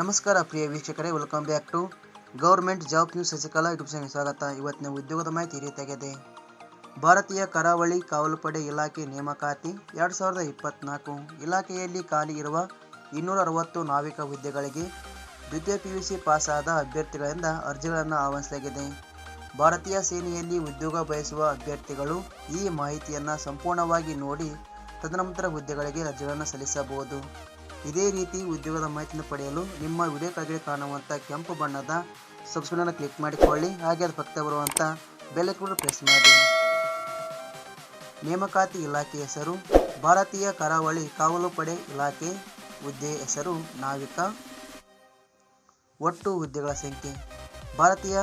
ನಮಸ್ಕಾರ ಪ್ರಿಯ ವೀಕ್ಷಕರೇ welcome back to government job news Sasikala YouTube ಸ್ವಾಗತ. ಇವತ್ತಿನ ಉದ್ಯೋಗದ ಮಾಹಿತಿ ರೀತಿಯಾಗಿದೆ ಭಾರತೀಯ ಕರಾವಳಿ ಕಾವಲುಪಡೆ ಇಲಾಖೆ ನೇಮಕಾತಿ ಎರಡು ಸಾವಿರದ ಇಪ್ಪತ್ನಾಲ್ಕು ಇಲಾಖೆಯಲ್ಲಿ ಖಾಲಿ ಇರುವ ಇನ್ನೂರ ಅರವತ್ತು ನಾವಿಕ ಹುದ್ದೆಗಳಿಗೆ ದ್ವಿತೀಯ ಪಿ ಯು ಸಿ ಪಾಸಾದ ಅಭ್ಯರ್ಥಿಗಳಿಂದ ಅರ್ಜಿಗಳನ್ನು ಆಹ್ವಾನಿಸಲಾಗಿದೆ. ಭಾರತೀಯ ಸೇನೆಯಲ್ಲಿ ಉದ್ಯೋಗ ಬಯಸುವ ಅಭ್ಯರ್ಥಿಗಳು ಈ ಮಾಹಿತಿಯನ್ನು ಸಂಪೂರ್ಣವಾಗಿ ನೋಡಿ ತದನಂತರ ಹುದ್ದೆಗಳಿಗೆ ಅರ್ಜಿಗಳನ್ನು ಸಲ್ಲಿಸಬಹುದು. ಇದೇ ರೀತಿ ಉದ್ಯೋಗದ ಮಾಹಿತಿಯನ್ನು ಪಡೆಯಲು ನಿಮ್ಮ ವಿಡಿಯೋ ಕೆಳಗಡೆ ಕಾಣುವಂಥ ಕೆಂಪು ಬಣ್ಣದ ಸಬ್ಸ್ಕ್ರೈಬನ್ನು ಕ್ಲಿಕ್ ಮಾಡಿಕೊಳ್ಳಿ. ಹಾಗೆ ಅದು ಪಕ್ಕ ಬರುವಂಥ ಬೆಲೆ ಕೂಡ ಪ್ರೆಸ್ ಮಾಡಿ. ನೇಮಕಾತಿ ಇಲಾಖೆ ಹೆಸರು, ಭಾರತೀಯ ಕರಾವಳಿ ಕಾವಲು ಪಡೆ ಇಲಾಖೆ ಹುದ್ದೆ ಹೆಸರು, ನಾವಿಕ, ಒಟ್ಟು ಹುದ್ದೆಗಳ ಸಂಖ್ಯೆ. ಭಾರತೀಯ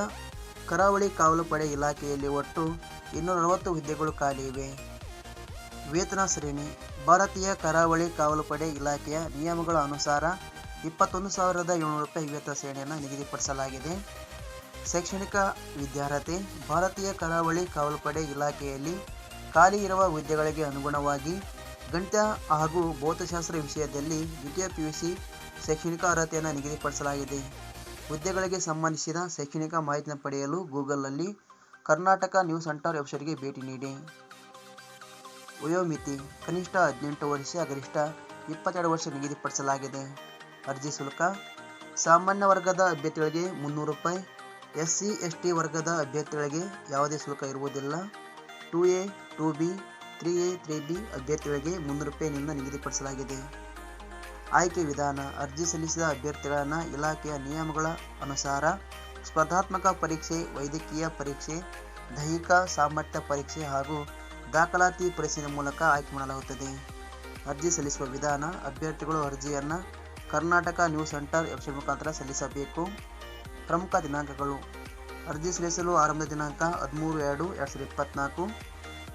ಕರಾವಳಿ ಕಾವಲು ಪಡೆ ಇಲಾಖೆಯಲ್ಲಿ ಒಟ್ಟು ಇನ್ನೂರ ಅರವತ್ತು ಹುದ್ದೆಗಳು ಖಾಲಿ ಇವೆ. ವೇತನ ಶ್ರೇಣಿ, ಭಾರತೀಯ ಕರಾವಳಿ ಕಾವಲು ಪಡೆ ಇಲಾಖೆಯ ನಿಯಮಗಳ ಅನುಸಾರ ಇಪ್ಪತ್ತೊಂದು ಸಾವಿರದ ಏಳ್ನೂರು ರೂಪಾಯಿ ವೇತನ ಶ್ರೇಣಿಯನ್ನು ನಿಗದಿಪಡಿಸಲಾಗಿದೆ. ಶೈಕ್ಷಣಿಕ ವಿದ್ಯಾರ್ಹತೆ, ಭಾರತೀಯ ಕರಾವಳಿ ಕಾವಲು ಪಡೆ ಇಲಾಖೆಯಲ್ಲಿ ಖಾಲಿ ಇರುವ ಹುದ್ದೆಗಳಿಗೆ ಅನುಗುಣವಾಗಿ ಗಣಿತ ಹಾಗೂ ಭೌತಶಾಸ್ತ್ರ ವಿಷಯದಲ್ಲಿ ದ್ವಿತೀಯ ಪಿ ಯು ಸಿ ಶೈಕ್ಷಣಿಕ ಅರ್ಹತೆಯನ್ನು ನಿಗದಿಪಡಿಸಲಾಗಿದೆ. ಹುದ್ದೆಗಳಿಗೆ ಸಂಬಂಧಿಸಿದ ಶೈಕ್ಷಣಿಕ ಮಾಹಿತಿಯನ್ನು ಪಡೆಯಲು ಗೂಗಲ್ನಲ್ಲಿ ಕರ್ನಾಟಕ ನ್ಯೂಸ್ ಸೆಂಟರ್ ವೆಬ್ಸೈಟ್ಗೆ ಭೇಟಿ ನೀಡಿ. ವಯೋಮಿತಿ ಕನಿಷ್ಠ ಹದಿನೆಂಟು ವರ್ಷ ಗರಿಷ್ಠ ಇಪ್ಪತ್ತೆರಡು ವರ್ಷ ನಿಗದಿಪಡಿಸಲಾಗಿದೆ. ಅರ್ಜಿ ಶುಲ್ಕ ಸಾಮಾನ್ಯ ವರ್ಗದ ಅಭ್ಯರ್ಥಿಗಳಿಗೆ ಮುನ್ನೂರು ರೂಪಾಯಿ ಎಸ್ ಸಿ ಎಸ್ ಟಿ ವರ್ಗದ ಅಭ್ಯರ್ಥಿಗಳಿಗೆ ಯಾವುದೇ ಶುಲ್ಕ ಇರುವುದಿಲ್ಲ. Two A, two B, three A, three B ಅಭ್ಯರ್ಥಿಗಳಿಗೆ ಮುನ್ನೂರು ರೂಪಾಯಿನಿಂದ ನಿಗದಿಪಡಿಸಲಾಗಿದೆ. ಆಯ್ಕೆ ವಿಧಾನ ಅರ್ಜಿ ಸಲ್ಲಿಸಿದ ಅಭ್ಯರ್ಥಿಗಳನ್ನು ಇಲಾಖೆಯ ನಿಯಮಗಳ ಅನುಸಾರ ಸ್ಪರ್ಧಾತ್ಮಕ ಪರೀಕ್ಷೆ, ವೈದ್ಯಕೀಯ ಪರೀಕ್ಷೆ, ದೈಹಿಕ ಸಾಮರ್ಥ್ಯ ಪರೀಕ್ಷೆ ಹಾಗೂ ದಾಖಲಾತಿ ಪರಿಶೀಲನೆ ಮೂಲಕ ಆಯ್ಕೆ ಮಾಡಲಾಗುತ್ತದೆ. ಅರ್ಜಿ ಸಲ್ಲಿಸುವ ವಿಧಾನ, ಅಭ್ಯರ್ಥಿಗಳು ಅರ್ಜಿಯನ್ನು ಕರ್ನಾಟಕ ನ್ಯೂಸ್ ಸೆಂಟರ್ ವೆಬ್ಸೈಟ್ ಮುಖಾಂತರ ಸಲ್ಲಿಸಬೇಕು. ಪ್ರಮುಖ ದಿನಾಂಕಗಳು. ಅರ್ಜಿ ಸಲ್ಲಿಸಲು ಆರಂಭದ ದಿನಾಂಕ ಹದಿಮೂರು ಎರಡು ಎರಡು ಸಾವಿರದ ಇಪ್ಪತ್ತ್ನಾಲ್ಕು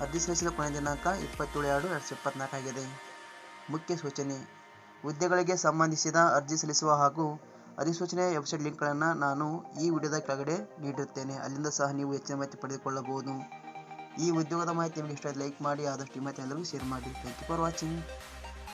ಅರ್ಜಿ ಸಲ್ಲಿಸಲು ಕೊನೆಯ ದಿನಾಂಕ ಇಪ್ಪತ್ತೇಳು ಎರಡು ಎರಡು ಸಾವಿರದ ಇಪ್ಪತ್ತ್ನಾಲ್ಕಾಗಿದೆ ಮುಖ್ಯ ಸೂಚನೆ. ಹುದ್ದೆಗಳಿಗೆ ಸಂಬಂಧಿಸಿದ ಅರ್ಜಿ ಸಲ್ಲಿಸುವ ಹಾಗೂ ಅಧಿಸೂಚನೆಯ ವೆಬ್ಸೈಟ್ ಲಿಂಕ್ಗಳನ್ನು ನಾನು ಈ ವಿಡಿಯೋದ ಕೆಳಗಡೆ ನೀಡಿರುತ್ತೇನೆ. ಅಲ್ಲಿಂದ ಸಹ ನೀವು ಹೆಚ್ಚಿನ ಮಾಹಿತಿ ಪಡೆದುಕೊಳ್ಳಬಹುದು. ಈ ಉದ್ಯೋಗದ ಮಾಹಿತಿ ನಿಮಗೆ ಇಷ್ಟ ಲೈಕ್ ಮಾಡಿ, ಆದಷ್ಟು ಮಾಹಿತಿ ಎಲ್ಲರಿಗೂ ಶೇರ್ ಮಾಡಿ. Thank you for watching